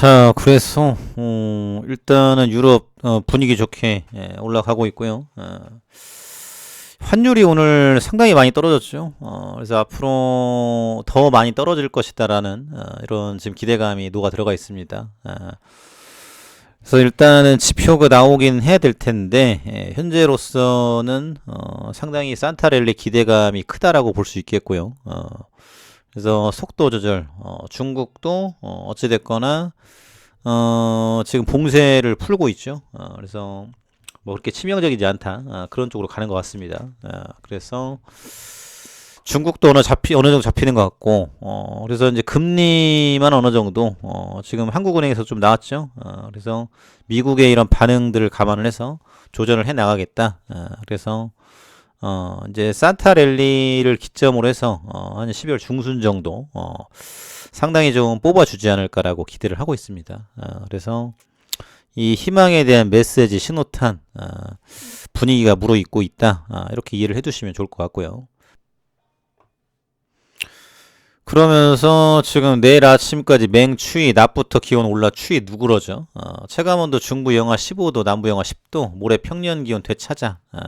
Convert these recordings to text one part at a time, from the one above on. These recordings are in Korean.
자, 그래서 어, 일단은 유럽 어, 분위기 좋게 예, 올라가고 있고요. 어, 환율이 오늘 상당히 많이 떨어졌죠. 어, 그래서 앞으로 더 많이 떨어질 것이다라는 어, 이런 지금 기대감이 녹아 들어가 있습니다. 어, 그래서 일단은 지표가 나오긴 해야 될 텐데 예, 현재로서는 어, 상당히 산타랠리 기대감이 크다라고 볼 수 있겠고요. 어, 그래서 속도 조절, 어, 중국도 어, 어찌 됐거나 어, 지금 봉쇄를 풀고 있죠. 어, 그래서 뭐 그렇게 치명적이지 않다 아, 그런 쪽으로 가는 것 같습니다. 아, 그래서 중국도 어느 잡히 어느 정도 잡히는 것 같고, 어, 그래서 이제 금리만 어느 정도 어, 지금 한국은행에서 좀 나왔죠. 어, 그래서 미국의 이런 반응들을 감안을 해서 조정을 해 나가겠다. 아, 그래서 어, 이제 산타 랠리를 기점으로 해서 어, 한 12월 중순 정도 어, 상당히 좀 뽑아주지 않을까라고 기대를 하고 있습니다. 어, 그래서 이 희망에 대한 메시지 신호탄 어, 분위기가 무르익고 있다 어, 이렇게 이해를 해두시면 좋을 것 같고요. 그러면서 지금 내일 아침까지 맹추위 낮부터 기온 올라 추위 누그러져 어, 체감온도 중부 영하 15도 남부 영하 10도 모레 평년 기온 되찾아 어,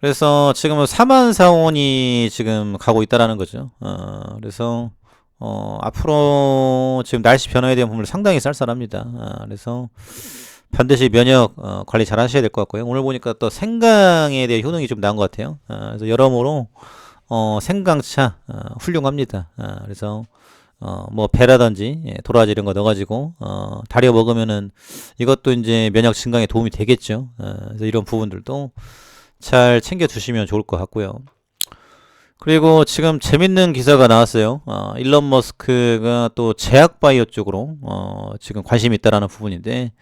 그래서 지금은 4만 사원이 지금 가고 있다라는 거죠. 어, 그래서 어, 앞으로 지금 날씨 변화에 대한 부분을 상당히 쌀쌀합니다. 어, 그래서 반드시 면역 어, 관리 잘 하셔야 될 것 같고요. 오늘 보니까 또 생강에 대한 효능이 좀 나은 것 같아요. 어, 그래서 여러모로 어, 생강차 어, 훌륭합니다. 어, 그래서 어, 뭐 배라든지 예, 도라지 이런 거 넣어가지고 어, 달여 먹으면은 이것도 이제 면역 증강에 도움이 되겠죠. 어, 그래서 이런 부분들도 잘 챙겨 두시면 좋을 것 같고요. 그리고 지금 재밌는 기사가 나왔어요. 어, 일론 머스크가 또 제약 바이오 쪽으로 어, 지금 관심이 있다라는 부분인데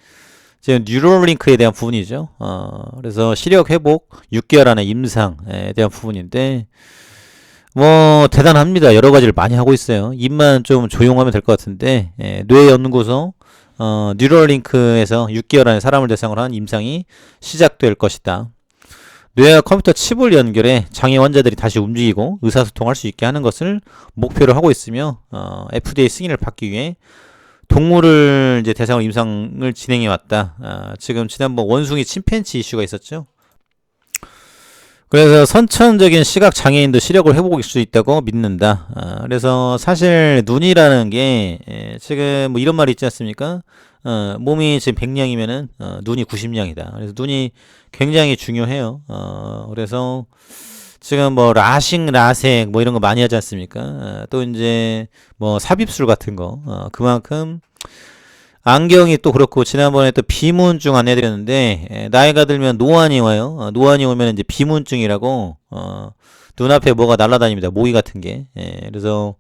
지금 뉴럴링크에 대한 부분이죠. 어, 그래서 시력 회복 6개월 안에 임상에 대한 부분인데 뭐 대단합니다. 여러 가지를 많이 하고 있어요. 입만 좀 조용하면 될 것 같은데 예, 뇌 연구소 어, 뉴럴링크에서 6개월 안에 사람을 대상으로 한 임상이 시작될 것이다. 뇌와 컴퓨터 칩을 연결해 장애 환자들이 다시 움직이고 의사소통할 수 있게 하는 것을 목표로 하고 있으며 어, FDA 승인을 받기 위해 동물을 이제 대상으로 임상을 진행해 왔다. 아, 지금 지난번 원숭이 침팬치 이슈가 있었죠. 그래서 선천적인 시각 장애인도 시력을 회복할 수 있다고 믿는다. 아, 그래서 사실 눈이라는 게 예, 지금 뭐 이런 말이 있지 않습니까? 어, 몸이 지금 100량이면은 어, 눈이 90량이다. 그래서 눈이 굉장히 중요해요. 어, 그래서 지금 뭐 라식, 라섹 뭐 이런 거 많이 하지 않습니까? 어, 또 이제 뭐 삽입술 같은 거 어, 그만큼 안경이 또 그렇고 지난번에 또 비문증 안내드렸는데 에, 나이가 들면 노안이 와요. 어, 노안이 오면 이제 비문증이라고 어, 눈앞에 뭐가 날아다닙니다. 모기 같은 게. 예, 그래서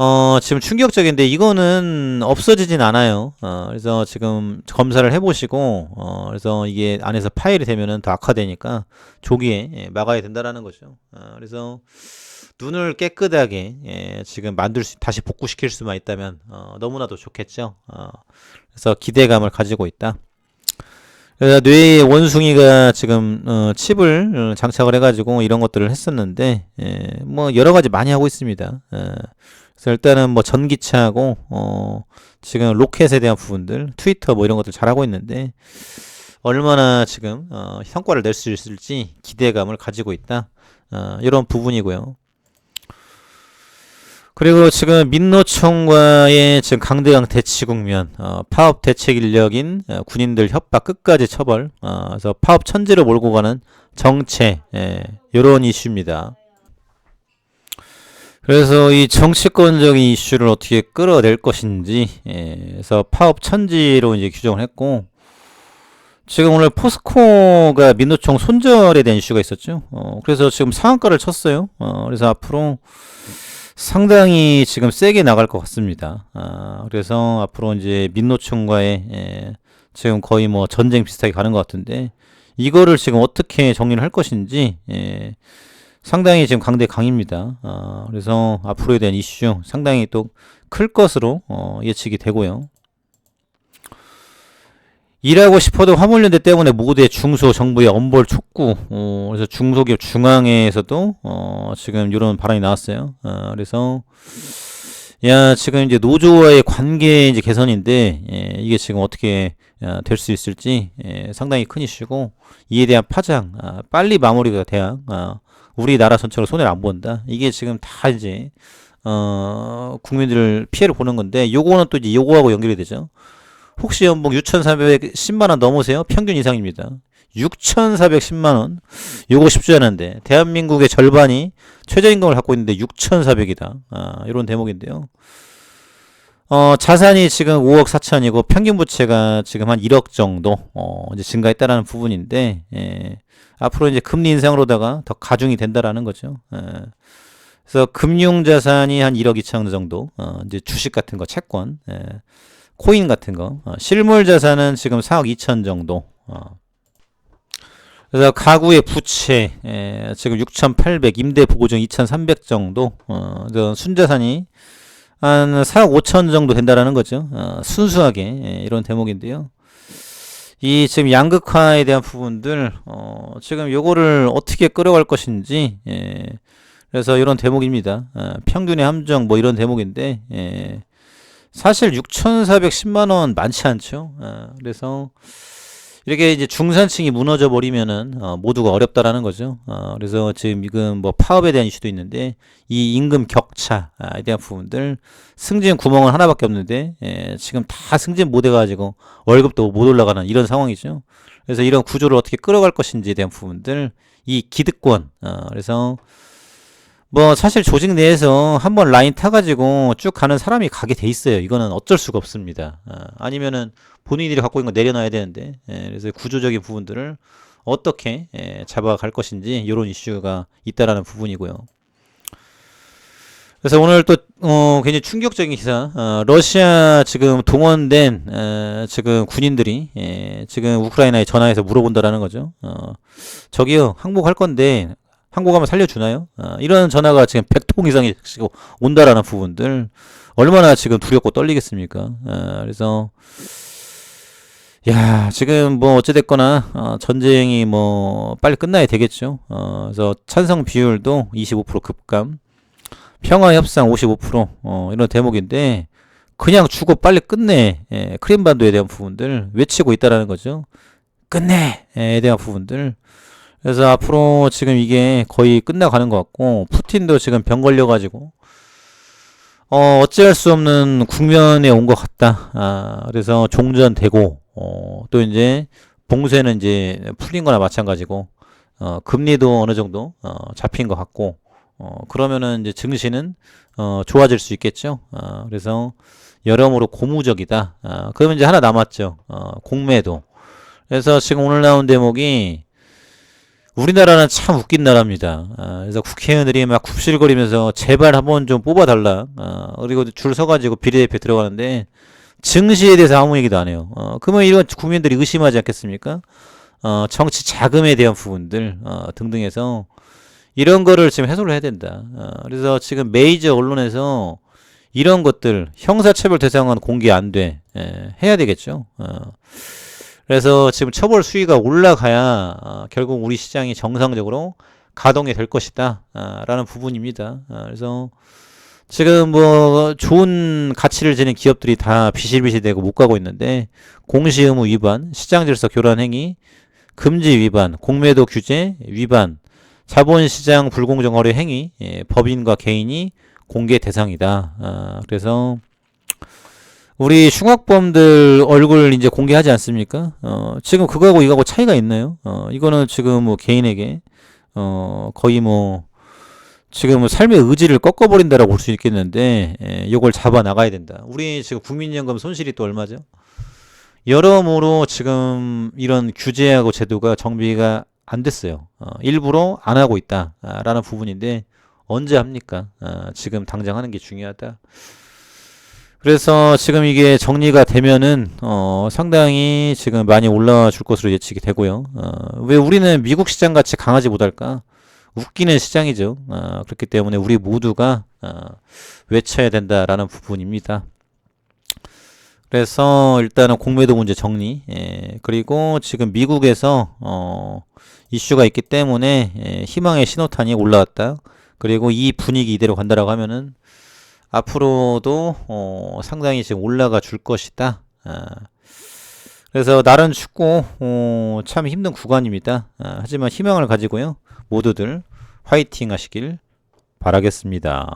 어, 지금 충격적인데 이거는 없어지진 않아요. 어, 그래서 지금 검사를 해보시고 어, 그래서 이게 안에서 파일이 되면은 더 악화되니까 조기에 예, 막아야 된다라는 거죠. 어, 그래서 눈을 깨끗하게 예, 지금 만들 수 다시 복구시킬 수만 있다면 어, 너무나도 좋겠죠. 어, 그래서 기대감을 가지고 있다. 그래서 뇌에 원숭이가 지금 어, 칩을 어, 장착을 해가지고 이런 것들을 했었는데 예, 뭐 여러 가지 많이 하고 있습니다. 예, 그래서 일단은 뭐 전기차하고 어, 지금 로켓에 대한 부분들, 트위터 뭐 이런 것들 잘 하고 있는데 얼마나 지금 어, 성과를 낼 수 있을지 기대감을 가지고 있다. 어, 이런 부분이고요. 그리고 지금 민노총과의 지금 강대강 대치 국면, 어, 파업 대책 인력인 어, 군인들 협박 끝까지 처벌, 어, 그래서 파업 천지로 몰고 가는 정체, 예, 이런 이슈입니다. 그래서 이 정치권적인 이슈를 어떻게 끌어낼 것인지, 예, 그래서 파업 천지로 이제 규정을 했고, 지금 오늘 포스코가 민노총 손절에 대한 이슈가 있었죠. 어, 그래서 지금 상한가를 쳤어요. 어, 그래서 앞으로 상당히 지금 세게 나갈 것 같습니다. 아, 그래서 앞으로 이제 민노총과의 예, 지금 거의 뭐 전쟁 비슷하게 가는 것 같은데 이거를 지금 어떻게 정리를 할 것인지 예, 상당히 지금 강대 강입니다. 아, 그래서 앞으로에 대한 이슈 상당히 또 클 것으로 어, 예측이 되고요. 일하고 싶어도 화물연대 때문에 모두의 중소 정부의 엄벌 촉구 어, 그래서 중소기업 중앙회에서도 어, 지금 이런 발언이 나왔어요. 어, 그래서 야, 지금 이제 노조와의 관계 이제 개선인데, 예, 이게 지금 어떻게 될 수 있을지 예, 상당히 큰 이슈고, 이에 대한 파장, 아, 빨리 마무리가 돼야 아, 우리나라 전체로 손해를 안 본다. 이게 지금 다 이제 어, 국민들 피해를 보는 건데, 요거는 또 이제 요거하고 연결이 되죠. 혹시 연봉 6,410만 원 넘으세요? 평균 이상입니다. 6,410만 원. 요거 쉽지 않은데 대한민국의 절반이 최저임금을 갖고 있는데 6,400이다. 아, 이런 대목인데요. 어, 자산이 지금 5억 4천이고 평균 부채가 지금 한 1억 정도 어, 이제 증가했다라는 부분인데 예. 앞으로 이제 금리 인상으로다가 더 가중이 된다라는 거죠. 예. 그래서 금융 자산이 한 1억 2천 정도, 어, 이제 주식 같은 거, 채권, 예. 코인 같은 거, 어, 실물 자산은 지금 4억 2천 정도. 어. 그래서 가구의 부채 에, 지금 6,800, 임대 보고증 2,300 정도. 어, 순자산이 한 4억 5천 정도 된다라는 거죠. 어, 순수하게 예, 이런 대목인데요. 이 지금 양극화에 대한 부분들 어, 지금 요거를 어떻게 끌어갈 것인지 예, 그래서 이런 대목입니다. 어, 평균의 함정 뭐 이런 대목인데 예, 사실 6,410만 원 많지 않죠. 어, 그래서 이렇게 이제 중산층이 무너져 버리면은 어, 모두가 어렵다라는 거죠. 어, 그래서 지금 지금 뭐 파업에 대한 이슈도 있는데 이 임금 격차에 대한 부분들 승진 구멍은 하나밖에 없는데 예, 지금 다 승진 못 해가지고 월급도 못 올라가는 이런 상황이죠. 그래서 이런 구조를 어떻게 끌어갈 것인지에 대한 부분들 이 기득권 어, 그래서 뭐 사실 조직 내에서 한번 라인 타가지고 쭉 가는 사람이 가게 돼 있어요. 이거는 어쩔 수가 없습니다. 어, 아니면은 본인들이 갖고 있는 거 내려놔야 되는데 예, 그래서 구조적인 부분들을 어떻게 예, 잡아갈 것인지 이런 이슈가 있다라는 부분이고요. 그래서 오늘 또 어, 굉장히 충격적인 기사. 어, 러시아 지금 동원된 어, 지금 군인들이 예, 지금 우크라이나에 전화해서 물어본다라는 거죠. 어, 저기요 항복할 건데 항복하면 살려주나요? 어, 이런 전화가 지금 100통 이상이 온다라는 부분들 얼마나 지금 두렵고 떨리겠습니까? 어, 그래서 야 지금 뭐 어찌됐거나 어, 전쟁이 뭐 빨리 끝나야 되겠죠. 어, 그래서 찬성 비율도 25% 급감, 평화 협상 55% 어, 이런 대목인데 그냥 주고 빨리 끝내 예, 크림반도에 대한 부분들 외치고 있다라는 거죠. 끝내에 대한 부분들 그래서 앞으로 지금 이게 거의 끝나가는 것 같고 푸틴도 지금 병 걸려가지고 어 어찌할 수 없는 국면에 온 것 같다. 아 그래서 종전되고 어 또 이제 봉쇄는 이제 풀린 거나 마찬가지고 어 금리도 어느 정도 어 잡힌 것 같고 어 그러면은 이제 증시는 어 좋아질 수 있겠죠. 어 그래서 여러모로 고무적이다. 어 그러면 이제 하나 남았죠. 어 공매도. 그래서 지금 오늘 나온 대목이 우리나라는 참 웃긴 나라입니다. 아, 그래서 국회의원들이 막 굽실거리면서 제발 한번 좀 뽑아달라. 아, 그리고 줄 서가지고 비례대표 들어가는데 증시에 대해서 아무 얘기도 안 해요. 어, 그러면 이런 국민들이 의심하지 않겠습니까? 어, 정치 자금에 대한 부분들 어, 등등해서 이런 거를 지금 해소를 해야 된다. 어, 그래서 지금 메이저 언론에서 이런 것들 형사처벌 대상은 공개 안 돼. 예, 해야 되겠죠. 어. 그래서 지금 처벌 수위가 올라가야 어, 결국 우리 시장이 정상적으로 가동이 될 것이다 어, 라는 부분입니다. 어, 그래서 지금 뭐 좋은 가치를 지닌 기업들이 다 비실비실 되고 못 가고 있는데 공시 의무 위반, 시장 질서 교란 행위, 금지 위반, 공매도 규제 위반, 자본시장 불공정 거래 행위, 예, 법인과 개인이 공개 대상이다. 아, 그래서 우리 흉악범들 얼굴 이제 공개하지 않습니까? 어, 지금 그거하고 이거하고 차이가 있나요? 어, 이거는 지금 뭐 개인에게, 어, 거의 뭐, 지금 삶의 의지를 꺾어버린다라고 볼 수 있겠는데, 예, 이걸 잡아 나가야 된다. 우리 지금 국민연금 손실이 또 얼마죠? 여러모로 지금 이런 규제하고 제도가 정비가 안 됐어요. 어, 일부러 안 하고 있다라는 부분인데, 언제 합니까? 어, 지금 당장 하는 게 중요하다. 그래서 지금 이게 정리가 되면은 어 상당히 지금 많이 올라와 줄 것으로 예측이 되고요. 어 왜 우리는 미국 시장 같이 강하지 못할까? 웃기는 시장이죠. 어 그렇기 때문에 우리 모두가 어 외쳐야 된다라는 부분입니다. 그래서 일단은 공매도 문제 정리. 예, 그리고 지금 미국에서 어 이슈가 있기 때문에 예, 희망의 신호탄이 올라왔다. 그리고 이 분위기 이대로 간다라고 하면은 앞으로도 어, 상당히 지금 올라가 줄 것이다. 아, 그래서 나른 축구 어, 참 힘든 구간입니다. 아, 하지만 희망을 가지고요. 모두들 화이팅 하시길 바라겠습니다.